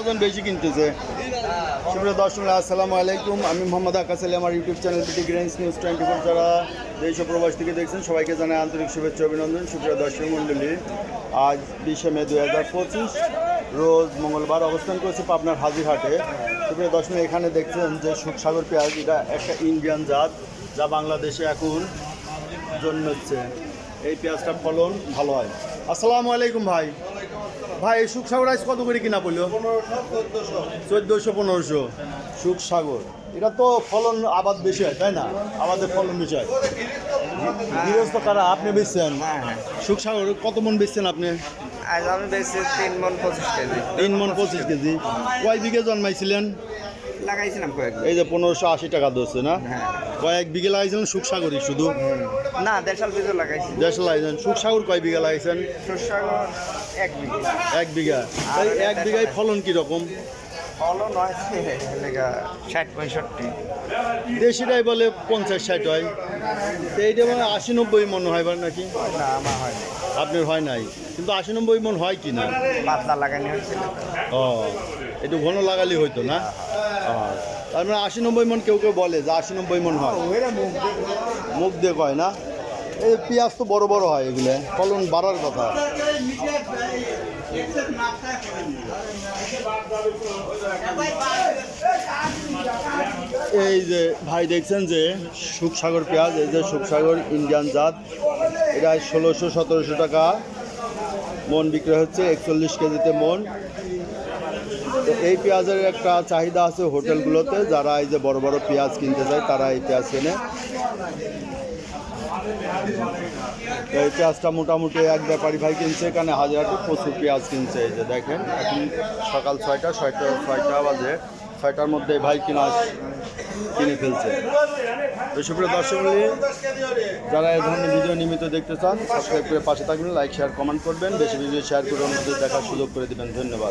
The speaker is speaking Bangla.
ওজন বেশি কিনতেছে। সুপ্রিয় দর্শক, আসসালামু আলাইকুম। আমি মোহাম্মদ আকাশ আলী, আমার ইউটিউব চ্যানেল বিটি গ্রেন্স নিউজ টোয়েন্টি ফোর যারা দেশ প্রবাস থেকে দেখছেন, সবাইকে জানাই আন্তরিক শুভেচ্ছা অভিনন্দন। সুপ্রিয় দর্শক মণ্ডলী, আজ বিশে মে দুই হাজার পঁচিশ, রোজ মঙ্গলবার অবস্থান করছে পাবনার হাজিরহাটে। সুপ্রিয় দর্শক, এখানে দেখছেন যে সুখসাগর পেঁয়াজ এটা একটা ইন্ডিয়ান জাত, যা বাংলাদেশে এখন জন্মেছে। এই পেঁয়াজটার ফলন ভালো হয়। আসসালামু আলাইকুম ভাই। ভাই এই সুখসাগর আজ কত করে কিনা পড়ল চোদ্দোশো পনেরোশো। সুখসাগর। এটা তো ফলন আবাদ বেশি হয় তাই না? আবাদের ফলন বেশি হয়। গৃহস্থ কারা? আপনি বেচছেন? হ্যাঁ হ্যাঁ। সুখসাগর কত মন বেচছেন আপনি? আমি বেশি তিন মন পঁচিশ কেজি। তিন মন পঁচিশ কেজি। কয় বিঘে জন্মাইছিলেন? লাগাইছিলাম কয়েকদিন এই যে পনেরোশো আশি টাকা দিচ্ছে না? হ্যাঁ। কয়েক বিঘে লাগাইছিলেন সুখসাগরই শুধু? না দেড়শাল বীজও লাগাইছি। দেশ লাগাইছেন। সুখসাগর কয় বিঘা লাগাইছেন? সুসাগর এক বিঘে। এক বিঘা। এই এক বিঘায় ফলন কীরকম? ফলন ষাট পঁয়ষট্টি। দেশিটাই বলে পঞ্চাশ ষাট হয়। তো এইটা মানে আশি নব্বই মন হয় বা নাকি? না আমার হয় আপনার হয় নাই। কিন্তু আশি নব্বই মন হয় কি না পাতলা লাগানি হয়েছিল ও একটু ঘন লাগালে হইতো না? তার মানে আশি নব্বই মন কেউ কেউ বলে যে আশি নব্বই মন হয়। মুখ দিয়ে কয় না? এই পেঁয়াজ তো বড় বড় হয় এগুলো, ফলন বাড়ার কথা। এই যে ভাই দেখছেন যে সুখসাগর পেঁয়াজ, এই যে সুখসাগর ইন্ডিয়ান জাত, এটা ষোলোশো সতেরোশো টাকা। মন বিক্রি হচ্ছে একচল্লিশ কেজিতে মন। এই পেঁয়াজের একটা চাহিদা আছে হোটেলগুলোতে, যারা এই যে বড় বড় পেঁয়াজ কিনতে চায় তারা এই পেঁয়াজ কেনে। এই পেঁয়াজটা মোটামুটি এক ব্যাপারী ভাই কিনছে, এখানে হাজারটি প্রচুর পেঁয়াজ কিনছে এই যে দেখেন, এখন সকাল ছয়টা ছয়টা ছয়টা বাজে, ছয়টার মধ্যে ভাই কিনা কিনে ফেলছে। তো সুপ্রিয় দর্শক যারা এ ধরনের ভিডিও নিয়মিত দেখতে চান সাবস্ক্রাইব করে পাশে থাকবেন লাইক শেয়ার কমেন্ট করবেন, বেশি ভিডিও শেয়ার করে অন্যদের দেখার সুযোগ করে দেবেন, ধন্যবাদ।